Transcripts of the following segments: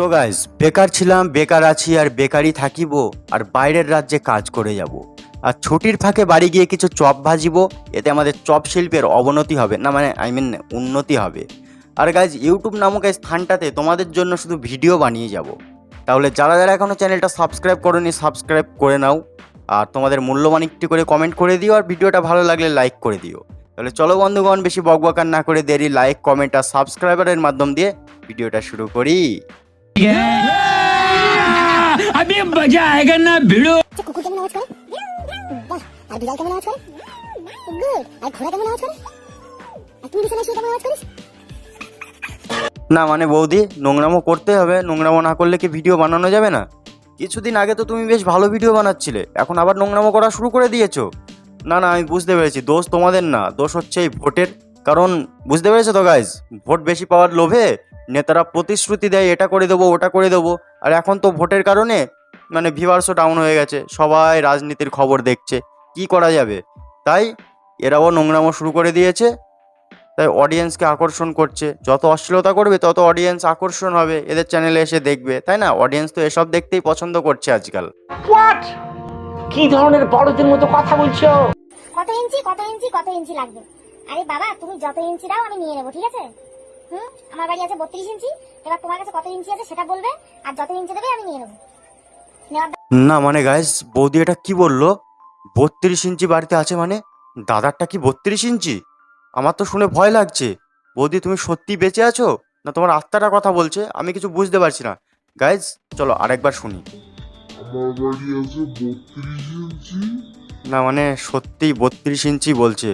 তো গাইজ বেকার ছিলাম, বেকার আছি আর বেকারই থাকিব আর বাইরের রাজ্যে কাজ করে যাব। আর ছুটির ফাঁকে বাড়ি গিয়ে কিছু চপ ভাজিব, এতে আমাদের চপ শিল্পের অবনতি হবে। না মানে আই মিন উন্নতি হবে। আর গাইজ ইউটিউব নামক এই স্থানটাতে তোমাদের জন্য শুধু ভিডিও বানিয়ে যাব। তাহলে যারা যারা এখনও চ্যানেলটা সাবস্ক্রাইব করোনি সাবস্ক্রাইব করে নাও। আর তোমাদের মূল্যবান একটি করে কমেন্ট করে দিও আর ভিডিওটা ভালো লাগলে লাইক করে দিও। তাহলে চলো বন্ধুগণ, বেশি বকবকার না করে দেরি লাইক কমেন্ট আর সাবস্ক্রাইবারের মাধ্যম দিয়ে ভিডিওটা শুরু করি। अभी मजा आएगा ना भिड़ो আচ্ছা কুকুর কেমন আওয়াজ করে বাহ আর বিড়াল কেমন আওয়াজ করে গুড আর ঘোড়া কেমন আওয়াজ করে আর তুই বিছানায় শুয়ে কেমন আওয়াজ করিস না মানে বৌদি নোংরামো করতে হবে নোংরামো না করলে কি ভিডিও বানানো যাবে না কিছুদিন আগে তো তুমি বেশ ভালো ভিডিও বানাচ্ছিলে এখন আবার নোংরামো করা শুরু করে দিয়েছো না না আমি বুঝতে পেরেছি দোষ তোমাদের না দোষ হচ্ছে এই ভোটের কারণ বুঝতে পেরেছ তো গাইজ ভোট বেশি পাওয়ার লোভে নেতারা প্রতিশ্রুতি দেয় এটা করে দেবো ওটা করে দেবো। আর এখন তো ভোটের কারণে মানে ভিভার্সও ডাউন হয়ে গেছে। সবাই রাজনীতির খবর দেখছে। কি করা যাবে? তাই এরাও নোংরামো শুরু করে দিয়েছে। তাই অডিয়েন্সকে আকর্ষণ করছে। যত অশ্লীলতা করবে তত অডিয়েন্স আকর্ষণ হবে। এদের চ্যানেলে এসে দেখবে। তাই না? অডিয়েন্স তো এসব দেখতেই পছন্দ করছে আজকাল। কি ধরনের বড়দের মতো কথা বলছো? কত ইঞ্চি কত ইঞ্চি কত ইঞ্চি লাগবে? আরে বাবা তুমি যত ইঞ্চি দাও আমি নিয়ে নেব ঠিক আছে? হুম? আমার বাড়ি আছে বত্রিশ ইঞ্চি। এবার তোমার কাছে কত ইঞ্চি আছে সেটা বলবে আর যত ইঞ্চি দেবে আমি নিয়ে নেব। না মানে গাইস বৌদি এটা কি বলল? বত্রিশ ইঞ্চি বাড়িতে আছে মানে? দাদারটা কি বত্রিশ ইঞ্চি? আমার তো শুনে ভয় লাগছে। বৌদি তুমি সত্যি বেঁচে আছো? না তোমার আত্মাটা কথা বলছে? আমি কিছু বুঝতে পারছি না। গাইজ চলো আরেকবার শুনি। আমার বাড়ি আছে বত্রিশ ইঞ্চি। না মানে সত্যিই বত্রিশ ইঞ্চি বলছে।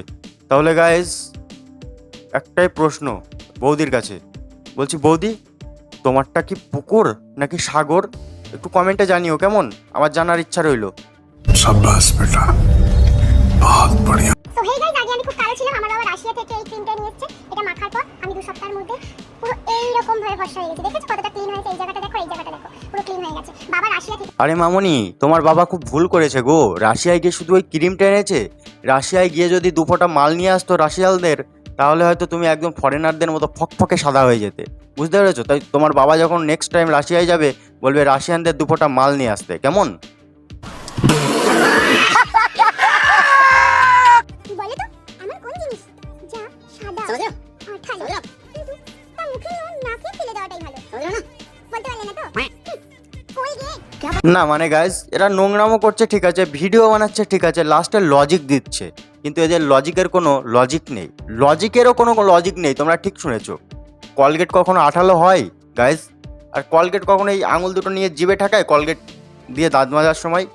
তাহলে গাইজ একটাই প্রশ্ন বৌদির কাছে। বলছি বৌদি তোমারটা কি পুকুর নাকি সাগর? একটু কমেন্টে জানিও কেমন? আমার জানার ইচ্ছা রইল। সাব্বাস বেটা বহুত বড়িয়া তো গাইস আমি খুব কালো ছিলাম আমার বাবা রাশিয়া থেকে এই ক্রিমটা নিয়ে এসেছে। এটা মাখার পর আমি দু সপ্তাহের মধ্যে পুরো এই রকম ভাবে ফর্সা হয়ে গেছে। দেখেছ কতটা ক্লিন হয়েছে? এই জায়গাটা দেখো এই জায়গাটা দেখো পুরো ক্লিন হয়ে গেছে। বাবা রাশিয়া থেকে আরে মামনি তোমার বাবা খুব ভুল করেছে গো। রাশিয়ায় গিয়ে শুধু ওই ক্রিমটা এনেছে? রাশিয়ায় গিয়ে যদি দু ফোঁটা মাল নিয়ে আসতো রাশিয়ালদের, তাহলে হয়তো তুমি একদম ফরেনারদের মতো ফকফকে সাদা হয়ে যেতে। বুঝতে পেরেছ? তাই তোমার বাবা যখন নেক্সট টাইম রাশিয়ায় যাবে, বলবে রাশিয়ানদের দু ফোঁটা মাল নিয়ে আসতে। কেমন? না মানে গাইজ এরা নোংরামও করছে, ঠিক আছে ভিডিও বানাচ্ছে, ঠিক আছে লাস্টে লজিক দিচ্ছে। কিন্তু এদের লজিকের কোনো লজিক নেই। লজিকেরও কোনো লজিক নেই, তোমরা ঠিক শুনেছো। কলগেট কখনো আঠালো হয় গাইজ আর কলগেট কখনো এই আঙুল দুটো নিয়ে জিভে ঠাকায়? কলগেট দিয়ে দাঁত মাজার সময়?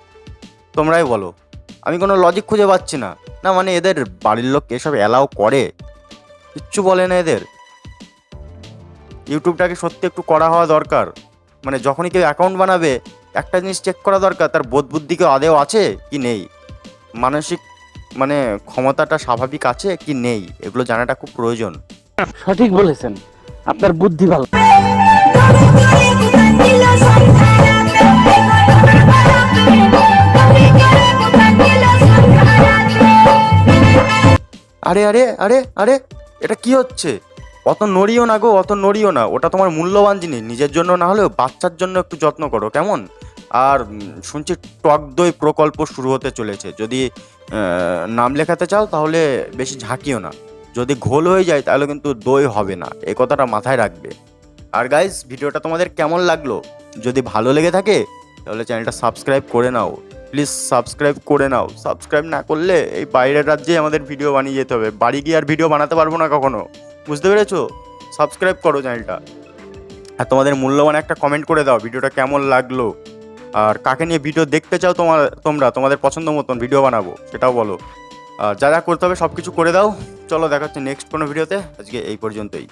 তোমরাই বলো। আমি কোনো লজিক খুঁজে পাচ্ছি না। না মানে এদের বাড়ির লোক এসব অ্যালাউ করে। কিচ্ছু বলে না এদের। ইউটিউবটাকে সত্যি একটু করা হওয়া দরকার। মানে যখনই কেউ অ্যাকাউন্ট বানাবে একটা জিনিস চেক করা দরকার তার বোধ বুদ্ধি কি আদেও আছে কি নেই? মানসিক মানে ক্ষমতাটা স্বাভাবিক আছে কি নেই? এগুলো জানাটা খুব প্রয়োজন। সঠিক বলেছেন। আপনার বুদ্ধি ভালো। আরে আরে আরে আরে এটা কি হচ্ছে? অত নড়িও না গো অত নড়িও না। ওটা তোমার মূল্যবান জিনিস। নিজের জন্য না হলেও বাচ্চার জন্য একটু যত্ন করো কেমন? আর শুনছি টক দই প্রকল্প শুরু হতে চলেছে। যদি নাম লেখাতে চাও তাহলে বেশি ঝাঁকিও না। যদি ঘোল হয়ে যায় তাহলে কিন্তু দই হবে না, এ কথাটা মাথায় রাখবে। আর গাইজ ভিডিওটা তোমাদের কেমন লাগল? যদি ভালো লেগে থাকে তাহলে চ্যানেলটা সাবস্ক্রাইব করে নাও। প্লিজ সাবস্ক্রাইব করে নাও। সাবস্ক্রাইব না করলে এই বাইরের রাজ্যে আমাদের ভিডিও বানিয়ে যেতে হবে। বাড়ি গিয়ে আর ভিডিও বানাতে পারব না কখনো। বুঝতে পেরেছ? সাবস্ক্রাইব করো চ্যানেলটা। আর তোমাদের মূল্যবান একটা কমেন্ট করে দাও ভিডিওটা কেমন লাগল। আর কাকে নিয়ে ভিডিও দেখতে চাও তোমার, তোমরা, তোমাদের পছন্দ মতন ভিডিও বানাবো, সেটাও বলো। যা যা করতে হবে সব কিছু করে দাও। চলো দেখা হচ্ছে নেক্সট কোনো ভিডিওতে আজকে এই পর্যন্তই।